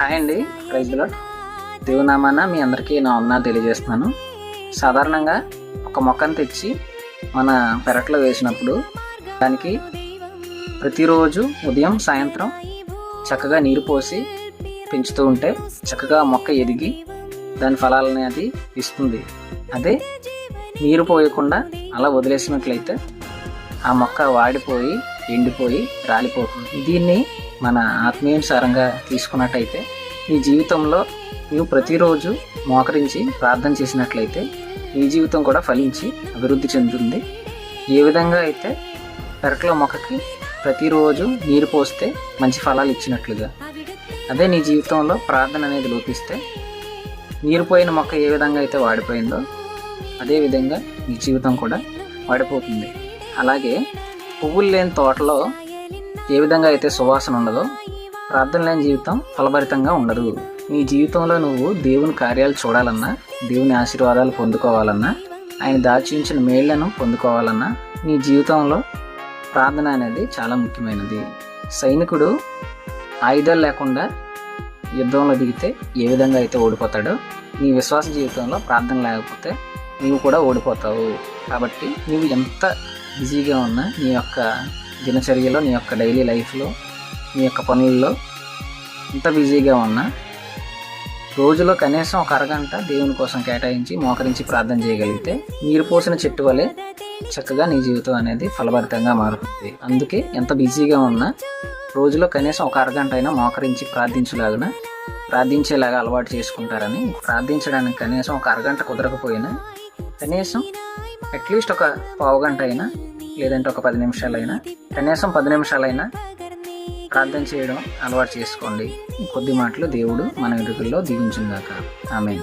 Hi అండి ప్రైజ్లో దేవునామాన మీ అందరికీ నా ఉన్నా తెలియజేస్తున్నాను. సాధారణంగా ఒక మొక్కను తెచ్చి మన పెరట్లో వేసినప్పుడు దానికి ప్రతిరోజు ఉదయం సాయంత్రం చక్కగా నీరు పోసి పెంచుతూ ఉంటే చక్కగా మొక్క ఎదిగి దాని ఫలాలని అది ఇస్తుంది. అదే నీరు పోయకుండా అలా వదిలేసినట్లయితే ఆ మొక్క వాడిపోయి ఎండిపోయి రాలిపోతుంది. దీన్ని మన ఆత్మీయానుసారంగా తీసుకున్నట్టయితే నీ జీవితంలో నీవు ప్రతిరోజు మోకరించి ప్రార్థన చేసినట్లయితే నీ జీవితం కూడా ఫలించి అభివృద్ధి చెందుతుంది. ఏ విధంగా అయితే పెరట్లో మొక్కకి ప్రతిరోజు నీరు పోస్తే మంచి ఫలాలు ఇచ్చినట్లుగా. అదే నీ జీవితంలో ప్రార్థన అనేది లోపిస్తే నీరు పోయిన మొక్క ఏ విధంగా అయితే వాడిపోయిందో అదే విధంగా నీ జీవితం కూడా వాడిపోతుంది. అలాగే పువ్వులు లేని తోటలో ఏ విధంగా అయితే సువాసన ఉండదో ప్రార్థన లేని జీవితం ఫలభరితంగా ఉండదు. నీ జీవితంలో నువ్వు దేవుని కార్యాలు చూడాలన్నా దేవుని ఆశీర్వాదాలు పొందుకోవాలన్నా ఆయన దాచించిన మేళ్ళను పొందుకోవాలన్నా నీ జీవితంలో ప్రార్థన అనేది చాలా ముఖ్యమైనది. సైనికుడు ఆయుధాలు లేకుండా యుద్ధంలో దిగితే ఏ విధంగా అయితే ఓడిపోతాడో నీ విశ్వాస జీవితంలో ప్రార్థన లేకపోతే నీవు కూడా ఓడిపోతావు. కాబట్టి నువ్వు ఎంత బిజీగా ఉన్నా నీ యొక్క దినచర్యలో నీ యొక్క డైలీ లైఫ్లో నీ యొక్క పనుల్లో ఎంత బిజీగా ఉన్నా రోజులో కనీసం ఒక అరగంట దేవుని కోసం కేటాయించి మోకరించి ప్రార్థన చేయగలిగితే నీరు పోసిన చెట్టు వలె చక్కగా నీ జీవితం అనేది ఫలభరితంగా మారుతుంది. అందుకే ఎంత బిజీగా ఉన్నా రోజులో కనీసం ఒక అరగంట అయినా మోకరించి ప్రార్థించలాగిన ప్రార్థించేలాగా అలవాటు చేసుకుంటారని ప్రార్థించడానికి కనీసం ఒక అరగంట కుదరకపోయినా కనీసం అట్లీస్ట్ ఒక పావు గంట అయినా లేదంటే ఒక పది నిమిషాలైనా కనీసం పది నిమిషాలైనా ప్రార్థన చేయడం అలవాటు చేసుకోండి. కొద్ది మాటలు దేవుడు మన ఇరుకుల్లో దీవించుగాక ఆమె